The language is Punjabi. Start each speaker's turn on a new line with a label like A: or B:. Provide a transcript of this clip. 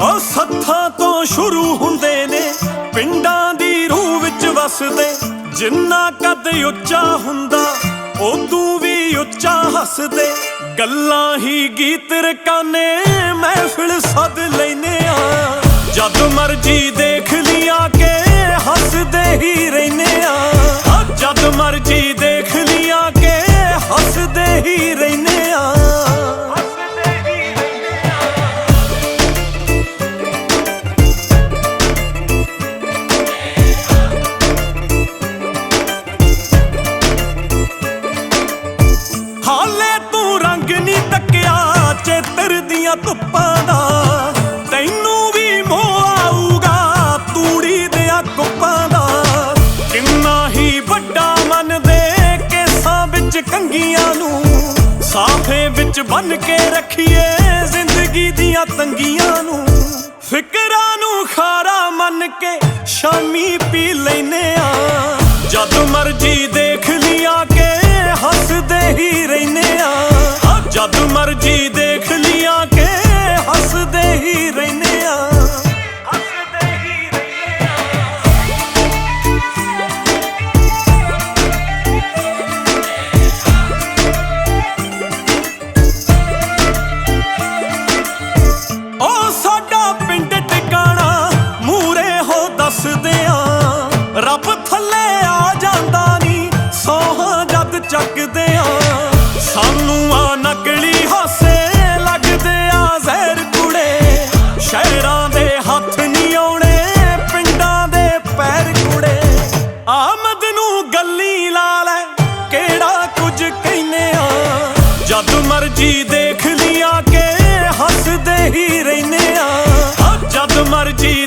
A: ਉਹ ਸੱਥਾਂ ਤੋਂ ਸ਼ੁਰੂ ਹੁੰਦੇ ਨੇ, ਪਿੰਡਾਂ ਦੀ ਰੂਹ ਵਿੱਚ ਵਸਦੇ। ਜਿੰਨਾ ਕੱਦ ਉੱਚਾ ਹੁੰਦਾ ਉਦੋਂ ਵੀ ਉੱਚਾ ਹੱਸਦੇ। ਗੱਲਾਂ ਹੀ ਗੀਤ ਰਕਾਨੇ, ਮਹਿਫਿਲ ਸੱਦ ਲੈਨੇ ਆ। ਜਦ ਮਰਜ਼ੀ ਦੇਖ ਲਿਆ ਕੇ, ਹੱਸਦੇ ਹੀ ਰਹਿਨੇ ਆ। ਜਦ ਮਰਜ਼ੀ ਦੇਖ ਲਿਆ ਕੇ, ਹੱਸਦੇ ਹੀ ਰੰਗ ਨਹੀਂ ਤੱਕਿਆ ਚੇਤਰ ਦੀਆਂ ਧੁੱਪਾਂ ਦਾ। ਤੈਨੂੰ ਵੀ ਮੋਹ ਆਊਗਾ ਤੂੜੀ ਦਿਆਂ ਕੁੱਪਾਂ ਦਾ। ਕਿੰਨਾ ਹੀ ਵੱਡਾ ਮਨ ਦੇ ਕੇਸਾਂ ਵਿੱਚ ਕੰਗੀਆਂ ਨੂੰ ਸਾਫੇ ਵਿੱਚ ਬੰਨ ਕੇ ਰੱਖੀਏ ਜ਼ਿੰਦਗੀ ਦੀਆਂ ਤੰਗੀਆਂ ਨੂੰ। ਫਿਕਰਾਂ ਨੂੰ ਖਾਰਾ ਮੰਨ ਕੇ ਸ਼ਾਮੀ ਪੀ ਲੈਨੇ ਆ। ਜਦ ਮਰਜ਼ੀ ਦੇ ਜਦ ਮਰਜ਼ੀ ਦੇਖ ਲੀਆਂ ਕੇ ਹੱਸਦੇ ਹੀ ਰਹਿੰਦੇ ਆ। ਹੱਸਦੇ ਹੀ ਰਹਿਨੇ ਆ। ਉਹ ਸਾਡਾ ਪਿੰਡ ਟਿਕਾਣਾ ਮੂਰੇ ਹੋ ਦੱਸਦੇ ਆ। ਰੱਬ ਥੱਲੇ ਆ ਜਾਂਦਾ ਨਹੀਂ ਸੋਹਾਂ ਜਦ ਚੱਕਦੇ ਆ। ਸਾਨੂੰ ਮਰਜ਼ੀ ਦੇਖ ਲਿਆ ਕੇ ਹੱਸਦੇ ਹੀ ਰਹਿਨੇ ਆ ਆ। ਜਦ ਮਰਜ਼ੀ